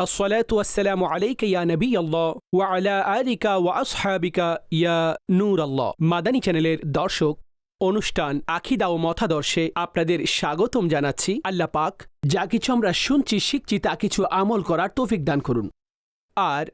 الصلاة والسلام عليك يا نبي الله وعلى آلك وأصحابك يا نور الله মাদানী চ্যানেলের দর্শক অনুষ্ঠান আখিদা ও মতাদর্শে আপনাদের স্বাগতম জানাচ্ছি আল্লাহ পাক যা কিছু আমরা শুনছি শিখছি তা কিছু আমল করার তৌফিক দান করুন আর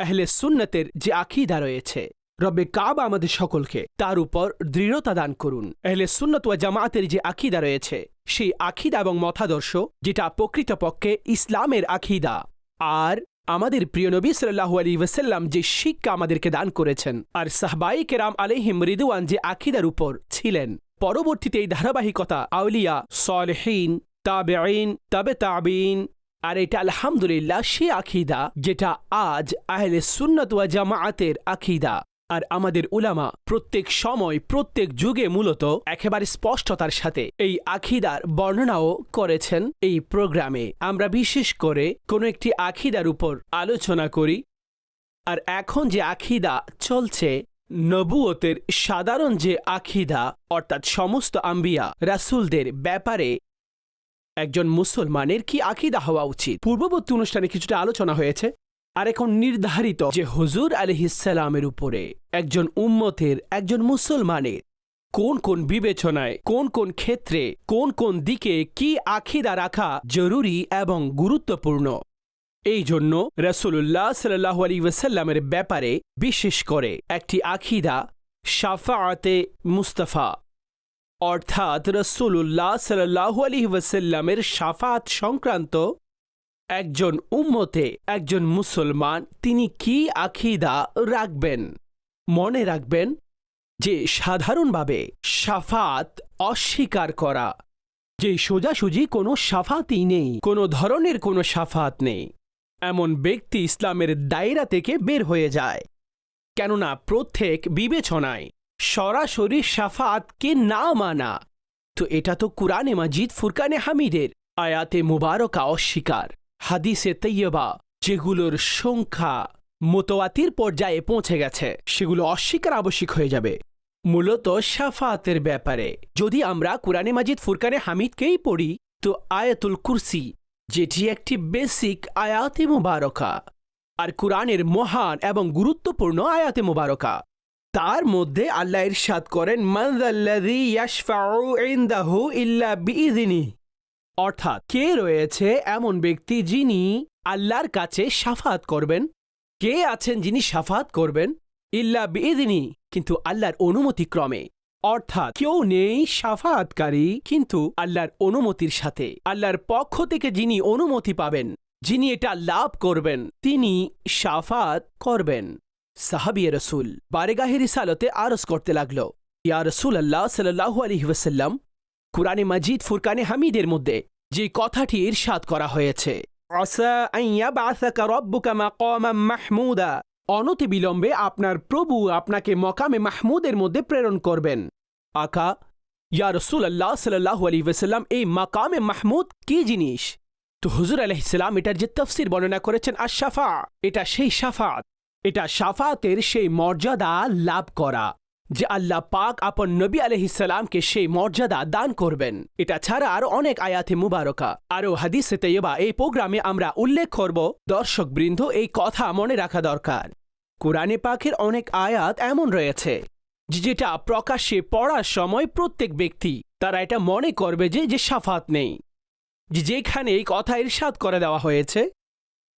আহলে সুন্নতের যে আখিদা রয়েছে রব্বে কাব আমাদের সকলকে তার উপর দৃঢ়তা দান করুন আহলে সুন্নত ওয়া জামায়াতের যে আখিদা রয়েছে সেই আখিদা এবং মতাদর্শ যেটা প্রকৃতপক্ষে ইসলামের আখিদা আর আমাদের প্রিয় নবী সাল্লাহু আলী ওয়াসাল্লাম যে শিক্ষা আমাদেরকে দান করেছেন, আর সাহবাই কেরাম আলহিম রিদওয়ান যে আখিদার উপর ছিলেন। পরবর্তীতে এই ধারাবাহিকতা আউলিয়া, সলহীন তাবেইন তাবে তাবিন আর এটা আলহামদুলিল্লাহ সে আখিদা যেটা আজ আহলে সুন্নত ওয়া জামাআতের আখিদা আর আমাদের উলামা প্রত্যেক সময়, প্রত্যেক যুগে মূলত একেবারে স্পষ্টতার সাথে এই আখিদার বর্ণনাও করেছেন এই প্রোগ্রামে। আমরা বিশেষ করে কোনো একটি আখিদার উপর আলোচনা করি। আর এখন যে আখিদা চলছে নবুয়তের সাধারণ যে আখিদা, অর্থাৎ সমস্ত আম্বিয়া রাসুলদের ব্যাপারে একজন মুসলমানের কি আকিদা হওয়া উচিত? পূর্ববর্তী অনুষ্ঠানে কিছুটা আলোচনা হয়েছে। আর এখন নির্ধারিত যে হুজুর আলহিসালামের উপরে একজন উম্মতের, একজন মুসলমানের কোন কোন বিবেচনায়, কোন কোন ক্ষেত্রে, কোন কোন দিকে কি আখিদা রাখা জরুরি এবং গুরুত্বপূর্ণ। এই জন্য রসুল্লাহ সাল্লাহ আলী ওয়াসাল্লামের ব্যাপারে বিশেষ করে একটি আখিদা শাফাআতে মুস্তাফা, অর্থাৎ রসুল্লাহ সাল্লাহ আলী ওয়াসাল্লামের সাফাত সংক্রান্ত একজন উম্মতে একজন মুসলমান তিনি কি আখিদা রাখবেন? মনে রাখবেন যে সাধারণভাবে সাফাত অস্বীকার করা, যে সোজাসুজি কোনো সাফাতই নেই, কোনো ধরনের কোনো সাফাত নেই। এমন ব্যক্তি ইসলামের দায়রা থেকে বের হয়ে যায়। কেননা প্রত্যেক বিবেচনায় সরাসরি সাফাতকে না মানা, তো এটা তো কুরআনে মাজিদ, ফুরকানে হামিদের আয়াতে মুবারকা অস্বীকার। হাদিসে তৈয়বা যেগুলোর সংখ্যা মোতোয়াতির পর্যায়ে পৌঁছে গেছে, সেগুলো অস্বীকার আবশ্যিক হয়ে যাবে। মূলত সাফাতের ব্যাপারে। যদি আমরা কুরআনে মাজিদ ফুরকানে হামিদকেই পড়ি, তো আয়াতুল কুরসি, যেটি একটি বেসিক আয়াতে মুবারকা, আর কুরআনের মহান এবং গুরুত্বপূর্ণ আয়াতে মুবারকা। তার মধ্যে আল্লাহ ইরশাদ করেন মানজাল্লাযী ইয়াশফাউ ইনদাহু ইল্লা বিইযনিহি। অর্থাৎ কে রয়েছে এমন ব্যক্তি যিনি আল্লাহর কাছে সাফাত করবেন? কে আছেন যিনি সাফাত করবেন? ইল্লা বেদিনী কিন্তু আল্লাহর অনুমতি ক্রমে। অর্থাৎ কেউ নেই সাফাতকারী, কিন্তু আল্লাহর অনুমতির সাথে। আল্লাহর পক্ষ থেকে যিনি অনুমতি পাবেন, যিনি এটা লাভ করবেন, তিনি সাফাত করবেন। সাহাবিয়া রসুল বারেগাহে রিসালতে আরস করতে লাগল, ইয়া রসুল আল্লাহ সাল্লাহু আলহি ওয়াসাল্লাম কুরআনে মাজিদ ফুরকানে হামিদের মধ্যে যে কথাটি ইরশাদ করা হয়েছে। মাহমুদা। অনতি বিলম্বে আপনার প্রভু আপনাকে মকামে মাহমুদের মধ্যে প্রেরণ করবেন। আকা ইয়া রসুল আল্লাহ সাল্লাহ আলী ওয়াসাল্লাম এই মাকামে মাহমুদ কি জিনিস? তো হুজুর আলহিসাম এটার যে তফসির বর্ণনা করেছেন আশাফা এটা সেই সাফাত এটা সাফাতের সেই মর্যাদা লাভ করা। যে আল্লাহ পাক আপন নবী আলহিসামকে সেই মর্যাদা দান করবেন। এটা ছাড়া আর অনেক আয়াতে মুবারকা। আরও হাদিসে তৈবা এই প্রোগ্রামে আমরা উল্লেখ করব, দর্শকবৃন্দ এই কথা মনে রাখা দরকার। কোরআনে পাকের অনেক আয়াত এমন রয়েছে, যেটা প্রকাশ্যে পড়ার সময় প্রত্যেক ব্যক্তি তারা এটা মনে করবে যে যে সাফাত নেই। যেখানে এই কথা ইরশাদ করে দেওয়া হয়েছে,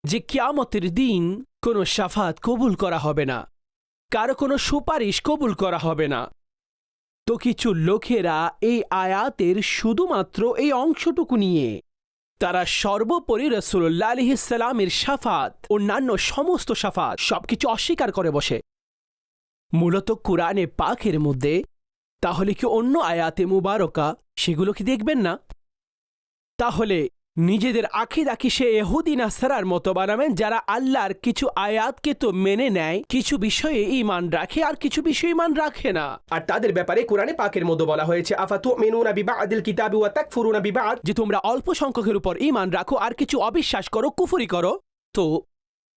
যে কিয়ামতের দিন কোনো সাফাত কবুল করা হবে না। কারও কোনো সুপারিশ কবুল করা হবে না। তো কিছু লোকেরা এই আয়াতের শুধুমাত্র এই অংশটুকু নিয়ে, তারা সর্বোপরি রসুল্লাহ আলহিসাল্লামের সাফাত, অন্যান্য সমস্ত সাফাত, সবকিছু অস্বীকার করে বসে। মূলত কোরআনে পাখের মধ্যে, তাহলে কি অন্য আয়াতে মুবারকা, সেগুলো কি দেখবেন না? তাহলে নিজেদের আখিদাকি সে এহুদি নাসারার মতো বানাবেন যারা আল্লাহর কিছু আয়াতকে তো মেনে নেয় কিছু বিষয়ে ইমান রাখে আর কিছু বিষয়ে ইমান রাখে না। আর তাদের ব্যাপারে কোরআনে পাকের মধ্যে বলা হয়েছে আফাতু মেনুনা বিবাদিল কিতাবি ওয়া তাকফুরুনা বিবাদ? যে তোমরা অল্প সংখ্যকের উপর ইমান রাখো আর কিছু অবিশ্বাস করো কুফরি করো। তো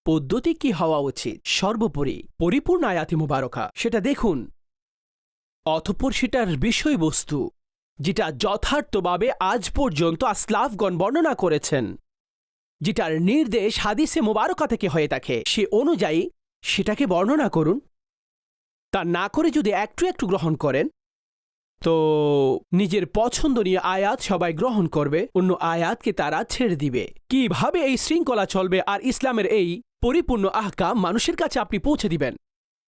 পদ্ধতি কি হওয়া উচিত? সর্বোপরি পরিপূর্ণ আয়াতি মুবারকা। সেটা দেখুন। অতঃপর সেটার বিষয়বস্তু। যেটা যথার্থভাবে আজ পর্যন্ত আসলাফগণ বর্ণনা করেছেন। যেটার নির্দেশ হাদিসে মোবারকা থেকে হয়ে থাকে। সে অনুযায়ী সেটাকে বর্ণনা করুন। তা না করে যদি একটু একটু গ্রহণ করেন, তো নিজের পছন্দনীয় আয়াত সবাই গ্রহণ করবে, অন্য আয়াতকে তারা ছেড়ে দিবে। কীভাবে এই শৃঙ্খলা চলবে আর ইসলামের এই পরিপূর্ণ আহকাম মানুষের কাছে আপনি পৌঁছে দিবেন?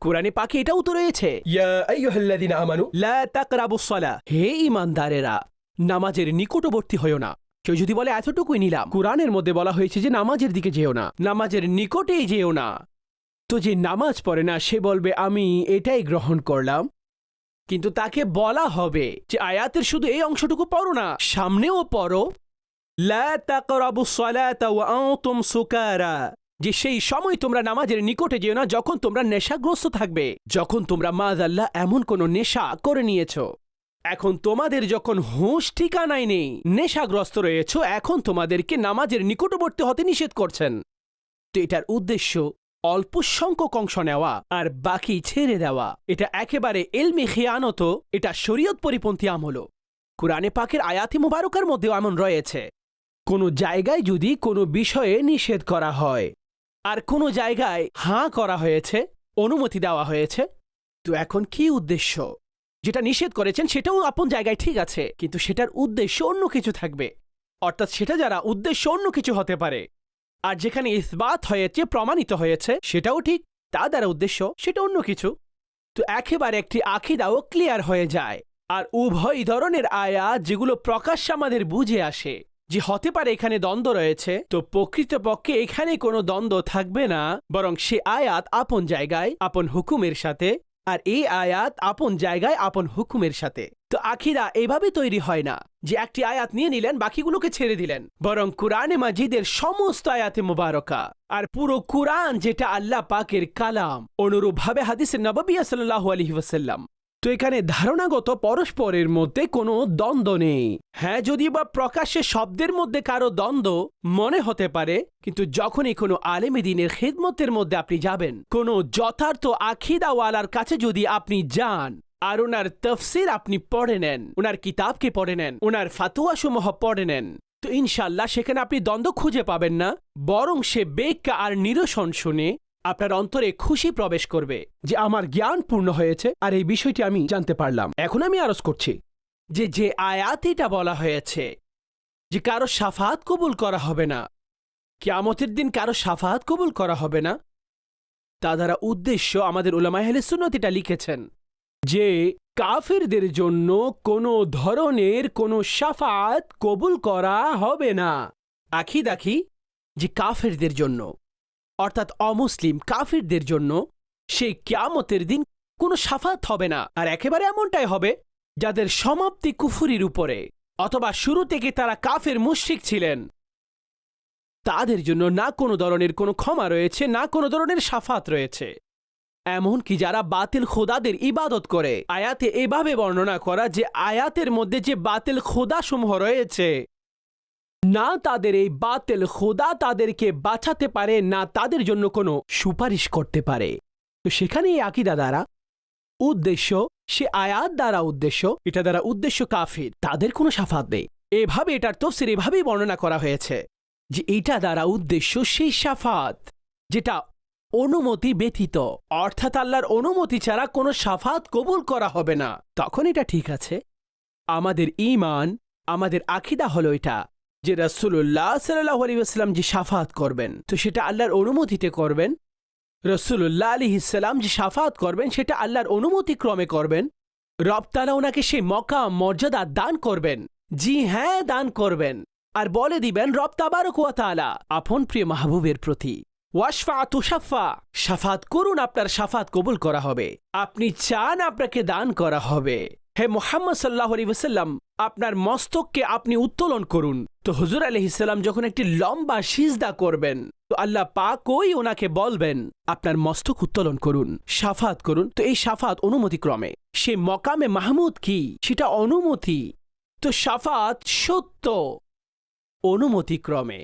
কোরআনে পাখি এটাও তো রয়েছে। ইয়া আইয়ুহাল্লাযীনা আমানু লা তাকরাবুস সালাহ হে ইমানদারেরা নামাজের নিকটবর্তী হয়ো না। কেউ যদি বলে এতটুকুই নিলাম। কোরআনের মধ্যে বলা হয়েছে যে নামাজের দিকে যেও না। নামাজের নিকটেই যেও না। তো যে নামাজ পড়ে না সে বলবে আমি এটাই গ্রহণ করলাম। কিন্তু তাকে বলা হবে যে আয়াতের শুধু এই অংশটুকু পড়ো না সামনেও পড়ো। লা তাকরাবুস সালাতা ওয়া আনতুম সুকারা। যে সেই সময় তোমরা নামাজের নিকটে যেও না, যখন তোমরা নেশাগ্রস্ত থাকবে, যখন তোমরা মাদ আল্লাহ এমন কোনো নেশা করে নিয়েছ। এখন তোমাদের যখন হুঁশ ঠিকানায় নেই, নেশাগ্রস্ত রয়েছ, এখন তোমাদেরকে নামাজের নিকটবর্তী হতে নিষেধ করছেন। তো এটার উদ্দেশ্য, অল্প সংখ্যক অংশ নেওয়া আর বাকি ছেড়ে দেওয়া। এটা একেবারে এলমি খেয়ানত, এটা শরীয়ত পরিপন্থী আমল। কোরআনে পাকের আয়াতি মুবারকার মধ্যেও এমন রয়েছে। কোনো জায়গায় যদি কোনো বিষয়ে নিষেধ করা হয় আর কোনো জায়গায় হাঁ করা হয়েছে, অনুমতি দেওয়া হয়েছে। তো এখন কি উদ্দেশ্য? যেটা নিষেধ করেছেন সেটাও আপন জায়গায় ঠিক আছে, কিন্তু সেটার উদ্দেশ্য অন্য কিছু থাকবে। অর্থাৎ সেটা যারা উদ্দেশ্য অন্য কিছু হতে পারে। আর যেখানে ইসবাত হয়েছে, প্রমাণিত হয়েছে, সেটাও ঠিক, তা দ্বারা উদ্দেশ্য, সেটা অন্য কিছু। তো একেবারে একটি আখিদাও ক্লিয়ার হয়ে যায়। আর উভয় ধরনের আয়াত যেগুলো প্রকাশ্যে আমাদের বুঝে আসে। যে হতে পারে এখানে দ্বন্দ্ব রয়েছে, তো প্রকৃতপক্ষে এখানে কোনো দ্বন্দ্ব থাকবে না, বরং সে আয়াত আপন জায়গায়, আপন হুকুমের সাথে, আর এই আয়াত আপন জায়গায়, আপন হুকুমের সাথে। তো আখিরা এভাবে তৈরি হয় না যে একটি আয়াত নিয়ে নিলেন, বাকিগুলোকে ছেড়ে দিলেন। বরং কুরআনে মাজিদের সমস্ত আয়াতে মুবারকা। আর পুরো কুরআন যেটা আল্লাহ পাকের কালাম, অনুরূপভাবে হাদিসের নববিয়া সাল্লাল্লাহু আলাইহি ওয়াসাল্লাম। তো এখানে ধারণাগত পরস্পরের মধ্যে কোনো দ্বন্দ্ব নেই। হ্যাঁ যদিও বা প্রকাশ্যে শব্দের মধ্যে কারও দ্বন্দ্ব মনে হতে পারে, কিন্তু যখনই কোনো আলেমে দিনের খেদমতের মধ্যে আপনি যাবেন, কোনো যথার্থ আখিদাওয়ালার কাছে যদি আপনি যান, আর ওনার তফসির আপনি পড়ে নেন, ওনার কিতাবকে পড়ে নেন, ওনার ফাতুয়া সমূহ পড়ে নেন, তো ইনশাল্লাহ সেখানে আপনি দ্বন্দ্ব খুঁজে পাবেন না, বরং সে বেগকা আর নিরসন শুনে আপনার অন্তরে খুশি প্রবেশ করবে যে আমার জ্ঞান পূর্ণ হয়েছে আর এই বিষয়টি আমি জানতে পারলাম। এখন আমি আরজ করছি যে যে আয়াত এটা বলা হয়েছে যে কারও সাফাত কবুল করা হবে না, কিয়ামতের দিন কারও সাফাত কবুল করা হবে না, তা দ্বারা উদ্দেশ্য আমাদের ওলামাহলে সুন্নত এটা লিখেছেন যে কাফেরদের জন্য কোনো ধরনের কোনো সাফাত কবুল করা হবে না। আখি দাখি যে কাফেরদের জন্য। অর্থাৎ অমুসলিম কাফিরদের জন্য সেই কিয়ামতের দিন কোনো সাফাত হবে না। আর একেবারে এমনটাই হবে যাদের সমাপ্তি কুফুরির উপরে অথবা শুরু থেকে তারা কাফের মুশরিক ছিলেন। তাদের জন্য না কোনো ধরনের কোনো ক্ষমা রয়েছে, না কোনো ধরনের সাফাত রয়েছে। এমনকি যারা বাতিল খোদাদের ইবাদত করে, আয়াতে এভাবে বর্ণনা করা যে আয়াতের মধ্যে যে বাতিল খোদাসমূহ রয়েছে না তাদের এই বাতেল খোদা তাদেরকে বাঁচাতে পারে, না তাদের জন্য কোনো সুপারিশ করতে পারে। তো সেখানে এই আকিদা দ্বারা উদ্দেশ্য, সে আয়াত দ্বারা উদ্দেশ্য, এটা দ্বারা উদ্দেশ্য কাফির, তাদের কোনো সাফাত নেই। এভাবে এটার তফসির এভাবেই বর্ণনা করা হয়েছে যে এটা দ্বারা উদ্দেশ্য সেই সাফাত যেটা অনুমতি ব্যতীত, অর্থাৎ আল্লাহর অনুমতি ছাড়া কোনো সাফাত কবুল করা হবে না। তখন এটা ঠিক আছে। আমাদের ইমান আমাদের আখিদা হলো এটা যে রসুল্লাহ সাল্লাহ আলিউসালাম যে সাফাত করবেন, তো সেটা আল্লাহর অনুমতিতে করবেন। রসুল্লাহ আলী ইসাল্লাম যে সাফাত করবেন, সেটা আল্লাহর অনুমতি ক্রমে করবেন। রবতালা ওনাকে সেই মকা মর্যাদা দান করবেন। জি হ্যাঁ দান করবেন। আর বলে দিবেন রপ্তাবার তাআলা, আপন প্রিয় মাহবুবের প্রতি। ওয়াশফা তুষাফা সাফাত করুন, আপনার সাফাত কবুল করা হবে। আপনি চান আপনাকে দান করা হবে। হে মোহাম্মদ সাল্লাহ আলী ওসাল্লাম আপনার মস্তককে আপনি উত্তোলন করুন। তো হুজুর ইসলাম যখন একটি লম্বা সিজদা করবেন, তো আল্লাহ পাক ওই ওনাকে বলবেন, আপনার মস্তক উত্তোলন করুন, সাফাত করুন। তো এই সাফাত অনুমতিক্রমে সে মকামে মাহমুদ কি? সেটা অনুমতি। তো সাফাত সত্য। অনুমতিক্রমে,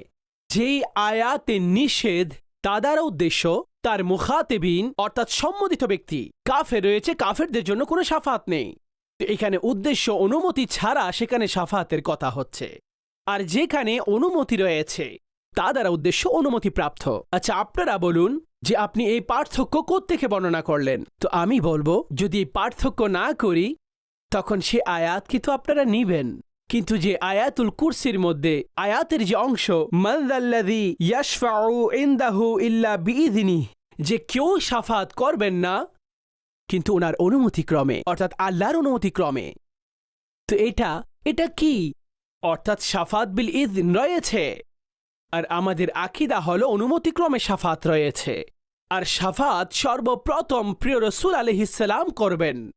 যেই আয়াতে নিষেধ, তাদার উদ্দেশ্য, তার মুখাতেবিন, অর্থাৎ সম্মোদিত ব্যক্তি, কাফের রয়েছে, কাফেরদের জন্য কোনো সাফাত নেই। তো এখানে উদ্দেশ্য অনুমতি ছাড়া সেখানে সাফাতের কথা হচ্ছে। আর যেখানে অনুমতি রয়েছে, তা দ্বারা উদ্দেশ্য অনুমতি প্রাপ্ত। আচ্ছা আপনারা বলুন যে আপনি এই পার্থক্য কোত্থেকে বর্ণনা করলেন? তো আমি বলব, যদি এই পার্থক্য না করি, তখন সে আয়াত কিন্তু আপনারা নিবেন? কিন্তু যে আয়াতুল কুরসির মধ্যে আয়াতের যে অংশ ইয়াশফাউ ইনদাহু ইল্লা বিইذনি যে কেউ সাফাত করবেন না কিন্তু ওনার অনুমতিক্রমে, অর্থাৎ আল্লাহর অনুমতিক্রমে। তো এটা এটা কি? অর্থাৎ সাফাত বিল ইদ রয়েছে। আর আমাদের আকিদা হল অনুমতিক্রমে সাফাত রয়েছে। আর সাফাত সর্বপ্রথম প্রিয় রসুল আলহিসাল্লাম করবেন।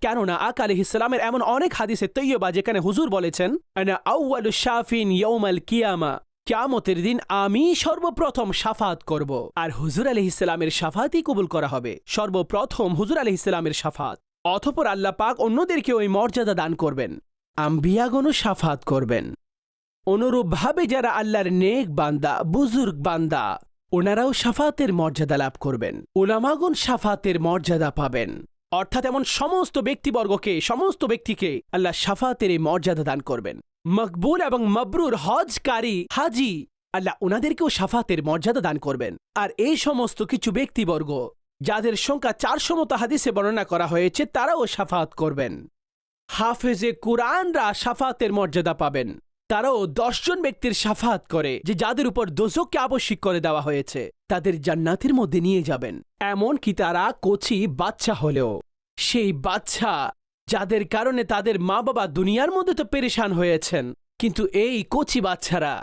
কেননা আক আলহিসাল্লামের এমন অনেক হাদিসে তৈয়বা যেখানে হুজুর বলেছেন, আনা আউয়ালু শাফিন ইয়ৌমাল কিয়ামা। কিয়ামতের দিন আমি সর্বপ্রথম সাফাত করব, আর হুজুর আলহ ইসলামের সাফাতই কবুল করা হবে। সর্বপ্রথম হুজুর আলহ ইসলামের সাফাত। অথপর আল্লাহ পাক অন্যদেরকে ওই মর্যাদা দান করবেন, আম্বিয়াগণও সাফাত করবেন। অনুরূপভাবে যারা আল্লাহর নেক বান্দা, বুজুর্গ বান্দা, ওনারাও সাফাতের মর্যাদা লাভ করবেন ওলামাগুন সাফাতের মর্যাদা পাবেন। অর্থাৎ এমন সমস্ত ব্যক্তিবর্গকে, সমস্ত ব্যক্তিকে আল্লাহ সাফাতের এই মর্যাদা দান করবেন। মকবুল এবং মবরুর হজকারী হাজি আল্লাহ ওনাদেরকেও সাফাতের মর্যাদা দান করবেন। আর এই সমস্ত কিছু ব্যক্তিবর্গ, যাদের সংখ্যা চারশো মতো হাদিসে বর্ণনা করা হয়েছে, তারাও সাফাত করবেন। হাফেজে কুরআনরা সাফাতের মর্যাদা পাবেন। তারাও দশজন ব্যক্তির সাফাত করে, যে যাদের উপর দোজককে আবশ্যিক করে দেওয়া হয়েছে, তাদের জান্নাতের মধ্যে নিয়ে যাবেন। এমন কি তারা কচি বাচ্চা হলেও। সেই বাচ্চা যাদের কারণে তাদের মা বাবা দুনিয়ার মধ্যে তো পেরেশান হয়েছেন। কিন্তু এই কচি বাচ্চারা,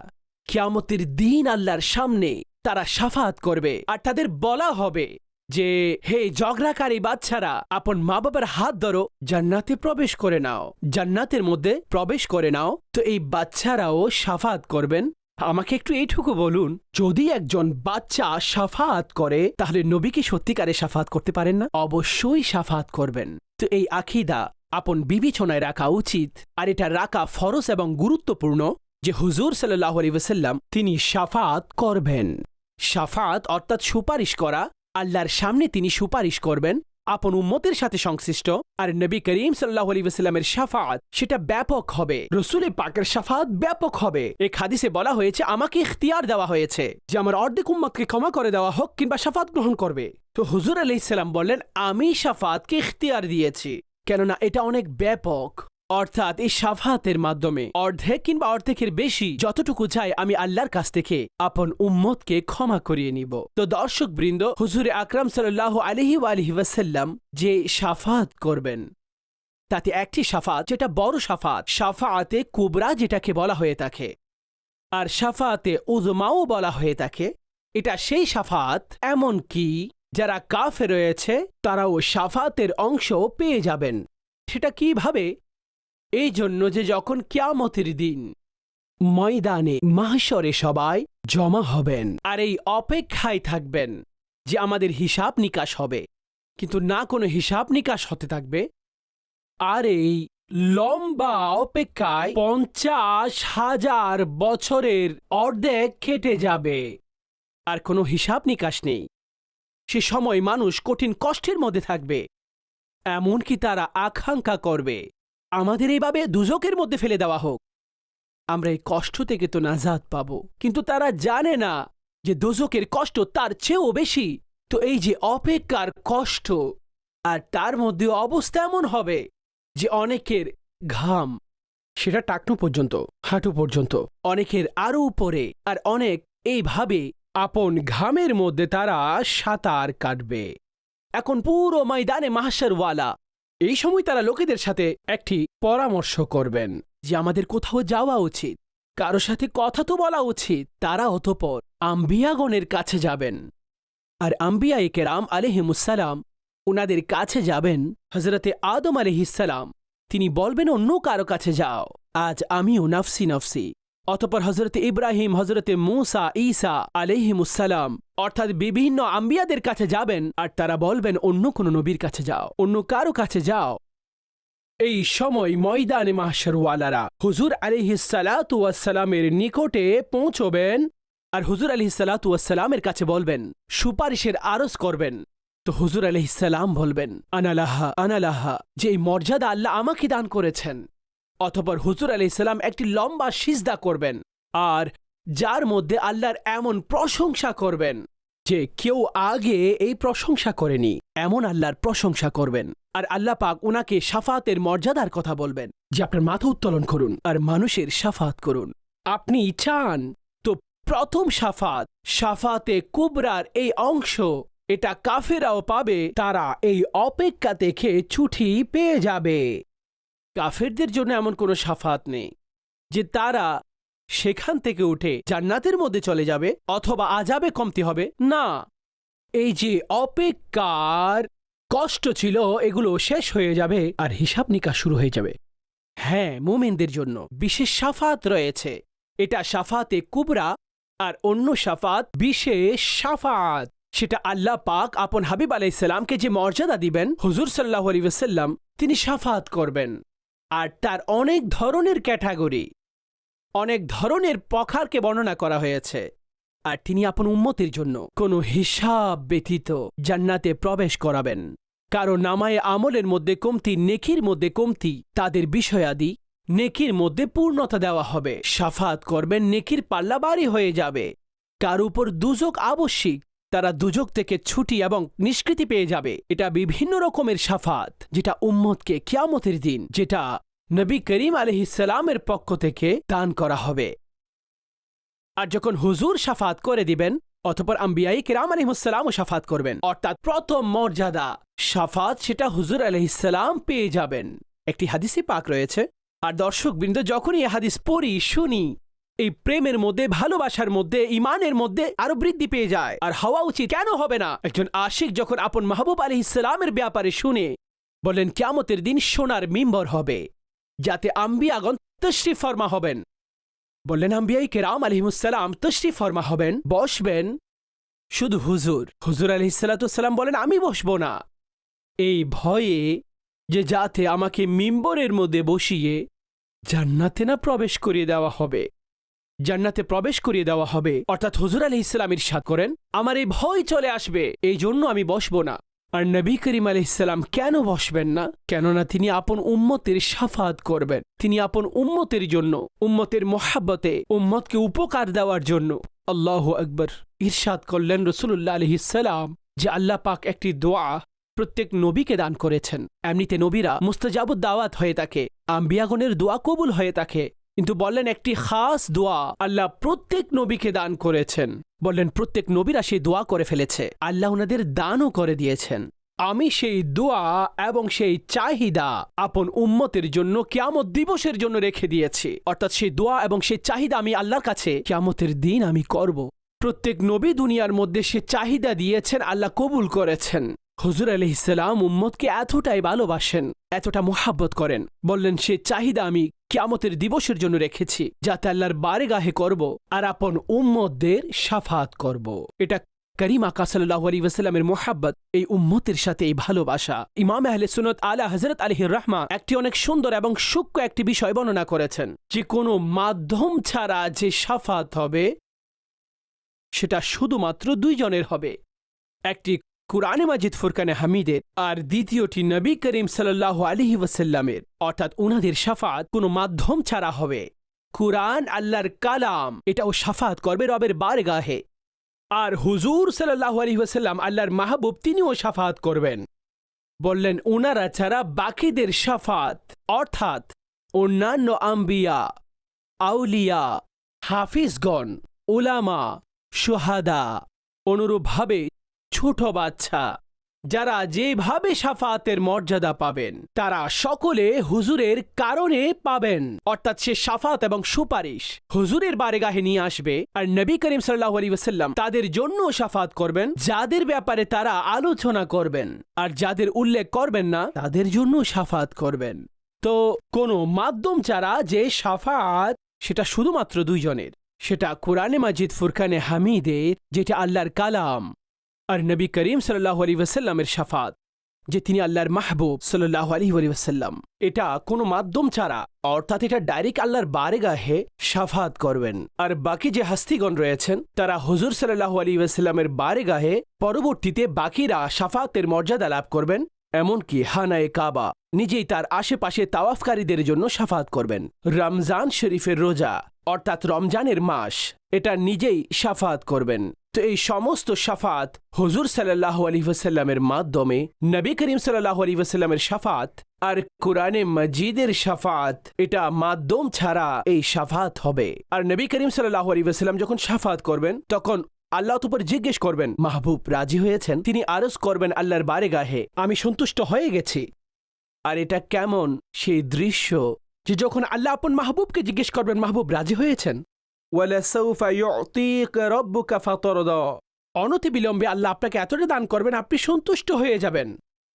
কিয়ামতের দিন আল্লাহর সামনে তারা সাফাত করবে আর তাদের বলা হবে যে, হে ঝগড়াকারী বাচ্চারা, আপন মা বাবার হাত ধরো, জান্নাতে প্রবেশ করে নাও। জান্নাতের মধ্যে প্রবেশ করে নাও। তো এই বাচ্চারাও সাফাত করবেন। আমাকে একটু এইটুকু বলুন, যদি একজন বাচ্চা সাফাত করে, তাহলে নবীকে সত্যিকারে সাফাত করতে পারেন না? অবশ্যই সাফাত করবেন। তো এই আখিদা আপন বিবেচনায় রাখা উচিত। আর এটা রাখা ফরস এবং গুরুত্বপূর্ণ যে হুজুর সাল্লাহ আলী ওসাল্লাম তিনি সাফাত করবেন। সাফাত অর্থাৎ সুপারিশ করা, আল্লাহর সামনে তিনি সুপারিশ করবেন আপন উম্মতের সাথে সংশ্লিষ্ট, আর নবী করিম সাল্লাহ আলী ওসাল্লামের সাফাত সেটা ব্যাপক হবে। রসুল পাকের সাফাত ব্যাপক হবে। এ খাদিসে বলা হয়েছে, আমাকে ইখতিয়ার দেওয়া হয়েছে যে আমার অর্ধেক উম্মতকে ক্ষমা করে দেওয়া হোক কিংবা সাফাত গ্রহণ করবে। তো হুজুর আলি ইসলাম বললেন, আমি সাফাতকে ইখতিয়ার দিয়েছি, কেননা এটা অনেক ব্যাপক। অর্থাৎ এই সাফাতের মাধ্যমে। অর্ধেক কিংবা অর্ধেকের বেশি যতটুকু চাই আমি আল্লাহর কাছ থেকে আপন উম্মতকে ক্ষমা করিয়ে নিব। তো দর্শক বৃন্দ হুজুরে আকরাম সাল্লাহ আলহি আলহি ওয়াসাল্লাম যে সাফাত করবেন, তাতে একটি সাফাত, যেটা বড় সাফাত, সাফাতে কুবরা যেটাকে বলা হয়ে থাকে, আর সাফাতে উজমাও বলা হয়ে থাকে, এটা সেই সাফাত এমন কি যারা কাফে রয়েছে, তারাও সাফাতের অংশ পেয়ে যাবেন। সেটা কীভাবে? এই জন্য যে যখন কিয়ামতের দিন ময়দানে মাহশরে সবাই জমা হবেন আর এই অপেক্ষায় থাকবেন যে আমাদের হিসাব নিকাশ হবে, কিন্তু না কোনো হিসাব নিকাশ হতে থাকবে। আর এই লম্বা অপেক্ষায় পঞ্চাশ হাজার বছরের অর্ধেক খেটে যাবে, আর কোনো হিসাব নিকাশ নেই। সে সময় মানুষ কঠিন কষ্টের মধ্যে থাকবে, এমনকি তারা আকাঙ্ক্ষা করবে। আমাদের এইভাবে দুজকের মধ্যে ফেলে দেওয়া হোক। আমরা এই কষ্ট থেকে তো নাজাদ পাব। কিন্তু তারা জানে না যে দোজকের কষ্ট তার চেয়েও বেশি। তো এই যে অপেক্ষার কষ্ট, আর তার মধ্যে অবস্থা এমন হবে যে অনেকের ঘাম, সেটা টাকনু পর্যন্ত, হাঁটু পর্যন্ত, অনেকের আরও উপরে, আর অনেক এইভাবে আপন ঘামের মধ্যে তারা সাঁতার কাটবে। এখন পুরো ময়দানে মাহাসারওয়ালা এই সময় তারা লোকেদের সাথে একটি পরামর্শ করবেন যে আমাদের কোথাও যাওয়া উচিত। কারও সাথে কথা তো বলা উচিত, তারা অতপর আম্বিয়াগণের কাছে যাবেন। আর আম্বিয়া একে একেরাম আলহিমুসালাম ওনাদের কাছে যাবেন হজরতে আদম আলহিসাল্লাম তিনি বলবেন, অন্য কারও কাছে যাও। আজ আমিও নাফসি নাফসি। অতপর হজরত ইব্রাহিম হজরতে মুসা, ঈসা আলহিমুসালাম অর্থাৎ বিভিন্ন আম্বিয়াদের কাছে যাবেন আর তারা বলবেন, অন্য কোনো নবীর কাছে যাও, অন্য কারও কাছে যাও। এই সময় ময়দানে মাহশরওয়ালারা হুজুর আলিহিসালামের নিকটে পৌঁছবেন আর হুজুর আলিহিসালামের কাছে বলবেন, সুপারিশের আরজ করবেন। তো হুজুর আলহিসাল্লাম বলবেন, আনালাহা আনালাহা যে এই মর্যাদা আল্লাহ আমাকে দান করেছেন। অতপর হুজুর আলি ইসলাম একটি লম্বা সিজদা করবেন আর যার মধ্যে আল্লাহর এমন প্রশংসা করবেন যে কেউ আগে এই প্রশংসা করেনি, এমন আল্লাহর প্রশংসা করবেন। আর আল্লাহ পাক ওনাকে সাফাতের মর্যাদার কথা বলবেন যে আপনার মাথা উত্তোলন করুন আর মানুষের সাফাত করুন। আপনি চান তো প্রথম সাফাত, সাফাতে কুবরার এই অংশ, এটা কাফেরাও পাবে, তারা এই অপেক্ষা দেখে ছুটি পেয়ে যাবে। কাফেরদের জন্য এমন কোনো সাফাত নেই যে তারা সেখান থেকে উঠে জান্নাতের মধ্যে চলে যাবে অথবা আজাবে কমতি হবে। না, এই যে অপেক্ষার কষ্ট ছিল, এগুলো শেষ হয়ে যাবে আর হিসাব নিকাশ শুরু হয়ে যাবে। হ্যাঁ মোমেনদের জন্য বিশেষ সাফাত রয়েছে। এটা সাফাতে কুবরা আর অন্য সাফাত বিশেষ সাফাত। সেটা আল্লাহ পাক আপন হাবিব আলাইসাল্লামকে যে মর্যাদা দিবেন, হুজুর সাল্লাহ আলী তিনি সাফাত করবেন। আর তার অনেক ধরনের ক্যাটাগরি। অনেক ধরনের পখারকে বর্ণনা করা হয়েছে। আর তিনি আপন উম্মতির জন্য কোনো হিসাব ব্যতীত জান্নাতে প্রবেশ করাবেন। কারও নামায় আমলের মধ্যে কমতি, নেকির মধ্যে কমতি, তাদের বিষয়াদি নেকির মধ্যে পূর্ণতা দেওয়া হবে। সাফাত করবেন, নেকির পাল্লা বাড়ি হয়ে যাবে। কার উপর দুজক আবশ্যিক তারা দুজক থেকে ছুটি এবং নিষ্কৃতি পেয়ে যাবে। এটা বিভিন্ন রকমের সাফাত, যেটা উম্মতকে কিয়ামতের দিন, যেটা নবী করিম আলহিসালামের পক্ষ থেকে দান করা হবে। আর যখন হুজুর সাফাত করে দিবেন, অতপর আম্বিয়াই কিরাম আলহিমসালামও সাফাত করবেন। অর্থাৎ প্রথম মর্যাদা, সাফাত সেটা হুজুর আলহিসাল্লাম পেয়ে যাবেন। একটি হাদিসে পাক রয়েছে। আর দর্শকবৃন্দ, যখনই এই হাদিস পড়ি, শুনি এই প্রেমের মধ্যে, ভালোবাসার মধ্যে, ইমানের মধ্যে আরও বৃদ্ধি পেয়ে যায়। আর হওয়া উচিত কেন হবে না? একজন আশিক যখন আপন মাহবুব আলী ইসলামের ব্যাপারে শুনে বলেন ক্যামতের দিন সোনার মিম্বর হবে, যাতে আম্বিয়াগণ তশরিফ ফরমা হবেন। বললেন, আম্বিয়াই কেরাম আলিমুসালাম তশরিফ ফরমা হবেন, বসবেন শুধু হুজুর। হুজুর আলি সাল্লাম বলেন, আমি বসবো না। এই ভয়ে যে যাতে আমাকে মিম্বরের মধ্যে বসিয়ে জান্নাতে না প্রবেশ করিয়ে দেওয়া হবে জান্নাতে প্রবেশ করিয়ে দেওয়া হবে। অর্থাৎ হুজুর আলি ইসলাম ইরশাদ করেন, আমার এই ভয় চলে আসবে, এই জন্য আমি বসবো না। আর নবী করিম আলহিসাল্লাম কেন বসবেন না? কেননা তিনি আপন উম্মতের সাফাত করবেন। তিনি আপন উম্মতের জন্য, উম্মতের মোহাব্বতে, উম্মতকে উপকার দেওয়ার জন্য। আল্লাহ আকবর। ইরশাদ করলেন রসুল্লাহ আলহিসাল্লাম যে আল্লাহ পাক একটি দোয়া প্রত্যেক নবীকে দান করেছেন। এমনিতে নবীরা মুস্তাজাবুদ দাওয়াত হয়ে থাকে, আম্বিয়াগণের দোয়া কবুল হয়ে থাকে। কিন্তু বললেন, একটি খাস দোয়া আল্লাহ প্রত্যেক নবীকে দান করেছেন। বললেন, প্রত্যেক নবীরা সেই দোয়া করে ফেলেছে। আল্লাহ ওনাদের দানও করে দিয়েছেন। আমি সেই দোয়া এবং সেই চাহিদা আপন উম্মতের জন্য কিয়ামত দিবসের জন্য রেখে দিয়েছি। অর্থাৎ সেই দোয়া এবং সেই চাহিদা আমি আল্লাহর কাছে কিয়ামতের দিন আমি করব। প্রত্যেক নবী দুনিয়ার মধ্যে সে চাহিদা দিয়েছেন, আল্লাহ কবুল করেছেন। হুজুর আলহিসাম উম্মতকে এতটাই ভালোবাসেন, এতটা মোহাব্বত করেন। বললেন সে চাহিদা আমি কিয়ামতের দিবসের জন্য রেখেছি, যাতে আল্লাহর বারে গাহে করব আর আপন উম্মতদের সাফাত করব। এটা করিম আকা সাল্লাহ আলী মোহাব্বত, এই উম্মতের সাথে এই ভালোবাসা। ইমাম আহলে সুনত আলা হজরত আলহির রহমা একটি অনেক সুন্দর এবং সূক্ষ্ম একটি বিষয় বর্ণনা করেছেন যে, কোনো মাধ্যম ছাড়া যে সাফাত হবে, সেটা শুধুমাত্র দুইজনের হবে। একটি কুরআনে মাজিদ ফুরকানে হামিদের আর দ্বিতীয়টি নবী করিম সাল্লাহ আলহি ওয়াসাল্লামের। অর্থাৎ উনাদের সাফাত কোনো মাধ্যম ছাড়া হবে। কুরআন আল্লাহর কালাম, এটাও সাফাত করবে রবের বারগাহে। আর হুজুর সাল্লাহ আলহি ওয়াসাল্লাম আল্লাহর মাহবুব, তিনিও সাফাত করবেন। বললেন ওনারা ছাড়া বাকিদের সাফাত, অর্থাৎ অন্যান্য আম্বিয়া, আউলিয়া, হাফিজগণ, উলামা সুহাদা অনুরূপভাবে ছোট বাচ্চা, যারা যেভাবে সাফাতের মর্যাদা পাবেন, তারা সকলে হুজুরের কারণে পাবেন। অর্থাৎ সে সাফাত এবং সুপারিশ হুজুরের বারেগাহে নিয়ে আসবে আর নবী করিম সাল্লাহ আলী ওসাল্লাম তাদের জন্য সাফাত করবেন, যাদের ব্যাপারে তারা আলোচনা করবেন আর যাদের উল্লেখ করবেন না, তাদের জন্য সাফাত করবেন। তো কোনো মাধ্যম ছাড়া যে সাফাত, সেটা শুধুমাত্র দুইজনের। সেটা কোরআনে মাজিদ ফুরকানে হামিদের যেটা আল্লাহর কালাম। আর নবী করিম সাল্লাহ আলী ওয়াসাল্লামের সাফাত, যে তিনি আল্লাহর মাহবুব সাল্লাহ আলী ওয়াসাল্লাম, এটা কোনো মাধ্যম ছাড়া, অর্থাৎ এটা ডাইরেক্ট আল্লাহর বারেগাহে সাফাত করবেন। আর বাকি যে হাস্তিগণ রয়েছেন, তারা হুজুর সাল্লাহ আলী ওয়াসাল্লামের বারেগাহে, পরবর্তীতে বাকিরা সাফাতের মর্যাদা লাভ করবেন, এমনকি হানায়ে কাবা, নিজেই তার আশেপাশে তাওয়াফকারীদের জন্য সাফাত করবেন। রমজান শরীফের রোজা অর্থাৎ রমজানের মাস, এটা নিজেই সাফাত করবেন। তো এই সমস্ত সাফাত হজুর সাল্লাহ আলী ওসাল্লামের মাধ্যমে, নবী করিম সাল্লাহ আলী ওসাল্লামের সাফাত আর কোরআনে মজিদের সাফাত, এটা মাধ্যম ছাড়া এই সাফাত হবে। আর নবী করিম সাল্লাহ আলী ওসাল্লাম যখন সাফাত করবেন, তখন আল্লাহ তোপর জিজ্ঞেস করবেন, মাহবুব, রাজি হয়েছেন? তিনি আরজ করবেন আল্লাহর বারে গাহে আমি সন্তুষ্ট হয়ে গেছি। আর এটা কেমন? সেই দৃশ্য যে যখন আল্লাহ আপন মাহবুবকে জিজ্ঞেস করবেন মাহবুব রাজি হয়েছেন? অনতি বিলম্বে আল্লাহ আপনাকে এতটা দান করবেন আপনি সন্তুষ্ট হয়ে যাবেন।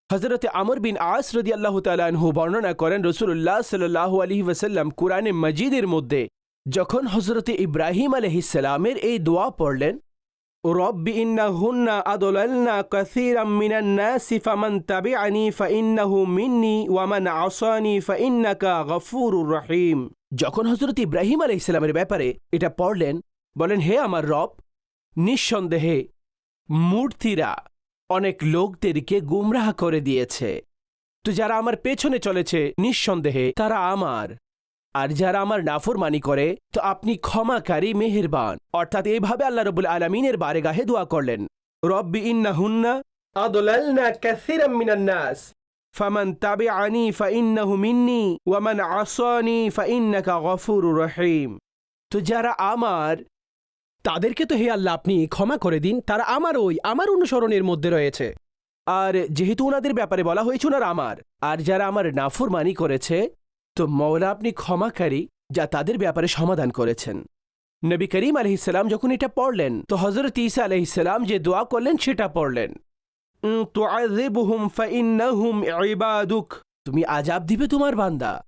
হজরতে আমর বিন আস রদি আল্লাহ তালাহু বর্ণনা করেন রসুল্লাহ সাল্লাহ আলী ওয়াসাল্লাম কুরআনে মজিদের মধ্যে যখন হজরতে ইব্রাহিম আলহিসামের এই দোয়া পড়লেন رب إنهن أضللن كثيرا من الناس فمن تبعني فإنه مني ومن عصاني فإنك غفور رحيم যখন হজরত ইব্রাহিম আলাইহিস সালামের ব্যাপারে এটা পড়লেন বলেন হে আমার রব নিঃসন্দেহে মূর্তিরা অনেক লোকদেরকে গুমরাহ করে দিয়েছে তো যারা আমার পেছনে চলেছে নিঃসন্দেহে তারা আমার আর যারা আমার নাফরমানি করে, তো আপনি ক্ষমাকারী মেহেরবান। অর্থাৎ এইভাবে আল্লাহ রবুল আলমিনের বারেগাহে দোয়া করলেন। রব্বি ইন্না হুন্না আদলালনা কাসীরাম মিনান নাস। ফামান তাবিআনি ফাইন্নাহু মিন্নি ওয়ামান আসানি ফাইন্নাকা গফুরুর রহিম। তো যারা আমার, তাদেরকে তো হে আল্লাহ আপনি ক্ষমা করে দিন, তারা আমার ওই, আমার অনুসরণের মধ্যে রয়েছে। আর যেহেতু ওনাদের ব্যাপারে বলা হয়েছে ওনারা আমার, আর যারা আমার নাফরমানি করেছে তো মওলা আপনি ক্ষমাকারী যা তাদের ব্যাপারে সমাধান করেছেন। নবী করিম আলহিসাল্লাম যখন এটা পড়লেন, তো হজরত ইসা আলহিসাল্লাম যে দোয়া করলেন সেটা পড়লেন। তুমি আজাব দিবে তোমার বান্দা।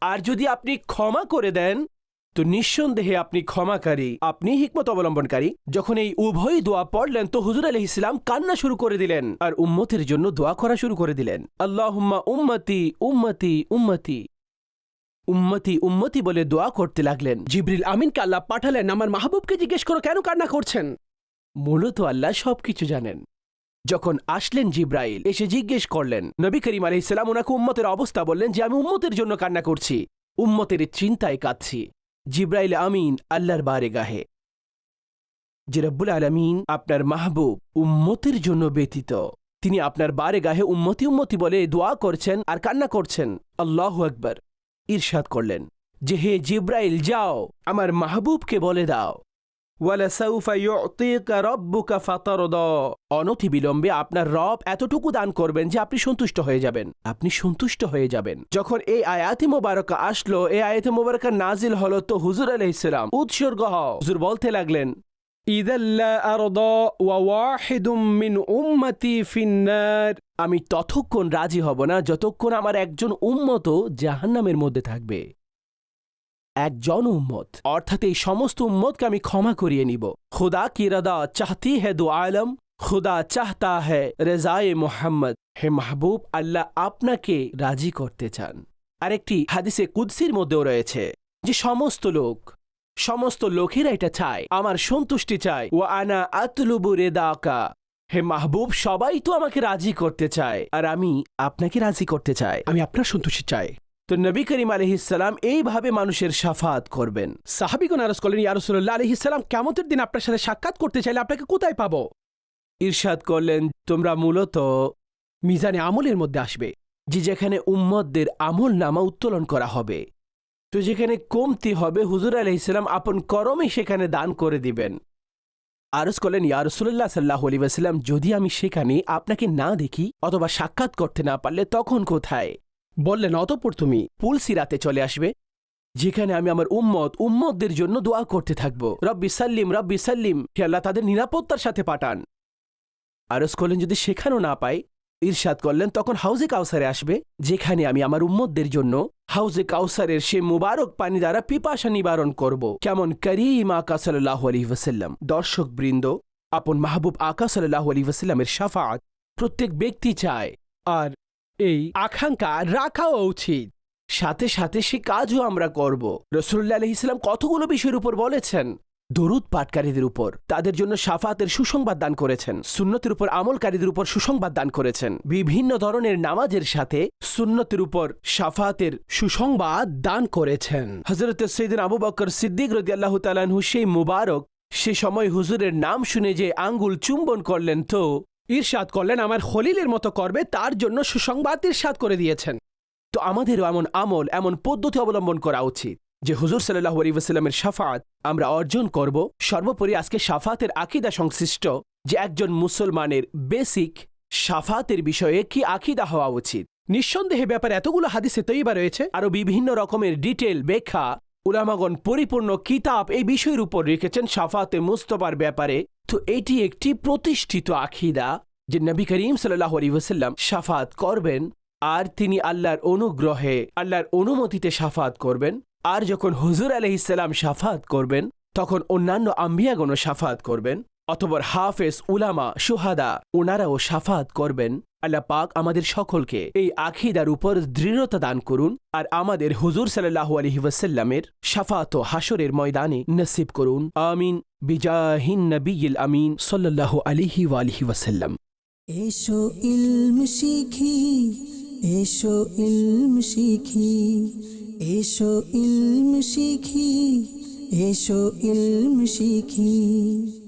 আর যদি আপনি ক্ষমা করে দেন তো নিঃসন্দেহে আপনি ক্ষমাকারী, আপনি হিকমত অবলম্বনকারী, যখন এই উভয় দোয়া পড়লেন তো হুজুর আলহ ইসলাম কান্না শুরু করে দিলেন আর উম্মতের জন্য দোয়া করা শুরু করে দিলেন। আল্লাহুম্মা উম্মতি উম্মতি উম্মতি। উম্মতি উম্মতি বলে দোয়া করতে লাগলেন। জিবরিল আমিনকে আল্লাহ পাঠালেন, আমার মাহবুবকে জিজ্ঞেস করো, কেন কান্না করছেন? মূলত আল্লাহ সবকিছু জানেন। যখন আসলেন জিব্রাইল, এসে জিজ্ঞেস করলেন, নবী করিম আলহিসাল্লাম ওনাকে উম্মতের অবস্থা বললেন যে আমি উম্মতের জন্য কান্না করছি। উম্মতের চিন্তায় কাঁদছি। জিব্রাইল আমিন আল্লাহর বারে গাহে যে রব্বুল আলমিন আপনার মাহবুব উম্মতের জন্য ব্যতীত, তিনি আপনার বারে গাহে উম্মতি উম্মতি বলে দোয়া করছেন আর কান্না করছেন। আল্লাহ আকবর। ঈর্ষাদ করলেন, যে হে জিব্রাইল, যাও, আমার মাহবুবকে বলে দাও। ওয়ালাসাউফা ইউতিকা রাব্বুকা ফাতারদা। অনতি বিলম্বে আপনার রব এতটুকু দান করবেন যে আপনি সন্তুষ্ট হয়ে যাবেন। আপনি সন্তুষ্ট হয়ে যাবেন। যখন এই আয়াতি মোবারকা আসলো, এই আয়াতি মোবারকা নাজিল হলো তো হুজুর আলহ ইসলাম উৎসর্গ হুজুর বলতে লাগলেন আমি ততক্ষণ রাজি হব না যতক্ষণ আমার একজন উম্মত জাহান্নামের মধ্যে থাকবে। একজন উম্মত অর্থাৎ এই সমস্ত উম্মতকে আমি ক্ষমা করিয়ে নিব। খুদা কি রদা চাহতি হে দু আলম, খুদা চাহতা হে রেজায়ে মোহাম্মদ। হে মাহবুব, আল্লাহ আপনাকে রাজি করতে চান। আরেকটি হাদিসে কুদ্সির মধ্যেও রয়েছে যে সমস্ত লোক, সমস্ত লোকেরা এটা চায়, আমার সন্তুষ্টি চায়। ও আনা আতলুবু রেদাকা। হে মাহবুব, সবাই তো আমাকে রাজি করতে চায়, আর আমি আপনাকে রাজি করতে চাই। আমি আপনার সন্তুষ্টি চাই। তো নবী করিম আলহিসাল্লাম এইভাবে মানুষের সাফাত করবেন। সাহাবিগণ আরস করলেন ইয়ারসুল্লাহ আলহিসাল্লাম কেমতের দিন আপনার সাথে সাক্ষাৎ করতে চাইলে আপনাকে কোথায় পাবো? ইরশাদ করলেন, তোমরা মূলত মিজানে আমলের মধ্যে আসবে, যে যেখানে উম্মদদের আমল নামা উত্তোলন করা হবে। তো যেখানে কমতি হবে, হুজুর আলহিসাল্লাম আপন করমে সেখানে দান করে দিবেন। আরস করলেন ইয়ারসুল্লাহ সাল্লাহ আলী যদি আমি সেখানে আপনাকে না দেখি অথবা সাক্ষাৎ করতে না পারলে তখন কোথায়? বললেন, অতপর তুমি পুলসিরাতে চলে আসবে, যেখানে আমি আমার উম্মত, উম্মতদের জন্য দোয়া করতে থাকব। রব্বি সাল্লিম রব্বি সাল্লিম, হে আল্লাহ, তাদের নিরাপত্তার সাথে পাঠান। আরস করলেন, যদি সেখানেও না পাই, ইরশাদ করলেন, তখন হাউজে কাউসারে আসবে, যেখানে আমি আমার উম্মতদের জন্য হাউজে কাউসারের সে মুবারক পানি দ্বারা পিপাসা নিবারণ করব। কেমন করিম আকা সাল্লাহ আলী ওসাল্লাম দর্শক বৃন্দ, আপন মাহবুব আকা সাল্লাহ আলী ওসাল্লামের সাফাত প্রত্যেক ব্যক্তি চায়। আর এই আকাঙ্ক্ষা রাখাও উচিত। সাথে সাথে সে কাজও আমরা করব। রসুল্লাহ আলহ ইসলাম কতগুলো বিষয়ের উপর বলেছেন? দরুদ পাটকারীদের উপর। তাদের জন্য সাফাতের সুসংবাদ দান করেছেন। সুন্নতের উপর আমলকারীদের উপর সুসংবাদ দান করেছেন। বিভিন্ন ধরনের নামাজের সাথে সুন্নতের উপর সাফাতের সুসংবাদ দান করেছেন। হজরত সৈদিন আবু বকর সিদ্দিক রদি আল্লাহ তালানহু সেই মুবারক, সে সময় হুজুরের নাম শুনে যে আঙ্গুল চুম্বন করলেন তো ঈর্ষাদ করলেন, আমার খলিলের মতো করবে, তার জন্য সুসংবাদ ঈর্ষাদ করে দিয়েছেন। তো আমাদেরও এমন আমল, এমন পদ্ধতি অবলম্বন করা উচিত যে, হুজুর সাল্লাহ আলিবাস্লামের সাফাত আমরা অর্জন করব। সর্বোপরি আজকে সাফাতের আকিদা সংশ্লিষ্ট যে, একজন মুসলমানের বেসিক সাফাতের বিষয়ে কি আকিদা হওয়া উচিত। নিঃসন্দেহে ব্যাপারে এতগুলো হাদিসে তৈবা রয়েছে, আরও বিভিন্ন রকমের ডিটেল ব্যাখ্যা, উলামাগণ পরিপূর্ণ কিতাব এই বিষয়ের উপর রেখেছেন সাফাতে মুস্তফার ব্যাপারে। তো এটি একটি প্রতিষ্ঠিত আখিদা যে নবী করিম সাল্লাহ ওসাল্লাম সাফাত করবেন আর তিনি আল্লাহর অনুগ্রহে, আল্লাহর অনুমতিতে সাফাত করবেন। আর যখন হুজুর আলহিসাল্লাম সাফাত করবেন, তখন অন্যান্য আম্বিয়াগণও সাফাত করবেন। অতপর হাফেজ, উলামা, সুহাদা ওনারাও সাফাত করবেন। আল্লাহ পাক আমাদের সকলকে এই আখিদার উপর দৃঢ়তা দান করুন আর আমাদের হুজুর সাল্লাহ আলহি ওয়াসাল্লামের সাফাত ও হাসরের ময়দানে নসিব করুন। আমিন। বিজাহিন নবীল আমিন সাল্লাহ আলিহি ওয়ালিহি ওয়াসাল্লাম। এসো ইলম শিখি, এসো ইলম শিখি, এসো ইলম শিখি, এসো ইলম শিখি।